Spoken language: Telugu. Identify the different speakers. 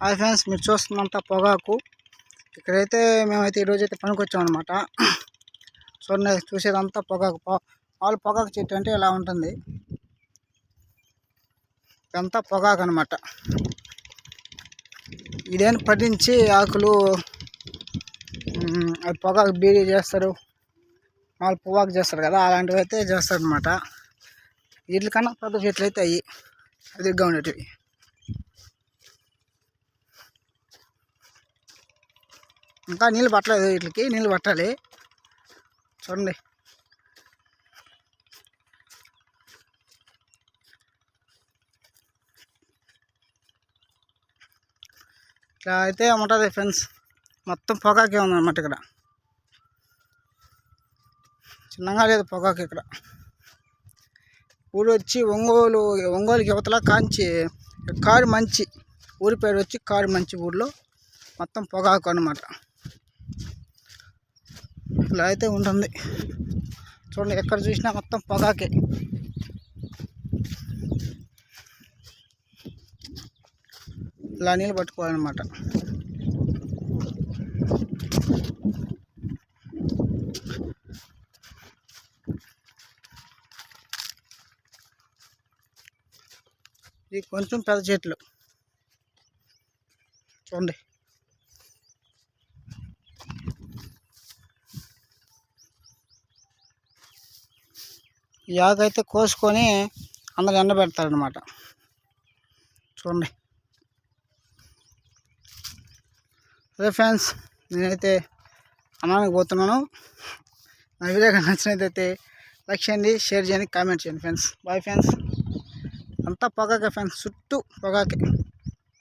Speaker 1: హాయ్ ఫ్రెండ్స్ మీరు చూస్తున్నంత పొగాకు. ఇక్కడైతే మేమైతే ఈరోజు అయితే పనికొచ్చాం అనమాట చూడండి చూసేదంతా పొగాకు. వాళ్ళు పొగాకు చెట్టు అంటే ఇలా ఉంటుంది. ఇదంతా పొగాకు అనమాట ఇదేం పట్టించి ఆకులు? అది పొగాకు బీడీ చేస్తారు. వాళ్ళు పొగాకు చేస్తారు కదా అలాంటివి అయితే చేస్తారు అనమాట వీటికన్నా పెద్ద చెట్లు అయితే అవి అదిగా ఉండేటివి. ఇంకా నీళ్ళు పట్టలేదు వీటికి నీళ్ళు పట్టాలి. చూడండి. ఇట్లా అయితే ఉంటుంది ఫ్రెండ్స్ మొత్తం పొగాకే ఉందన్నమాట ఇక్కడ. చిన్నగా లేదు పొగాకు ఇక్కడ. ఊరు వచ్చి ఒంగోలు ఒంగోలుకి యువతల కాంచి కారు మంచి ఊరి పేరు వచ్చి కారు మంచి ఊర్లో మొత్తం పొగాకు అనమాట ఇలా అయితే ఉంటుంది. చూడండి ఎక్కడ చూసినా మొత్తం పొగాకే. ఇలా నీళ్ళు పట్టుకోవాలన్నమాట. ఇది కొంచెం పెద్ద చెట్లు. చూడండి. యాగ అయితే కోసుకొని అందరు ఎండబెడతారనమాట చూడండి. అదే ఫ్రెండ్స్ నేనైతే అన్నానికి పోతున్నాను. నా వీడియో కనుక నచ్చినట్లయితే లైక్ చేయండి షేర్ చేయండి కామెంట్ చేయండి ఫ్రెండ్స్. Bye friends. అంతా పొగాకే ఫ్రెండ్స్ చుట్టూ పొగాకే.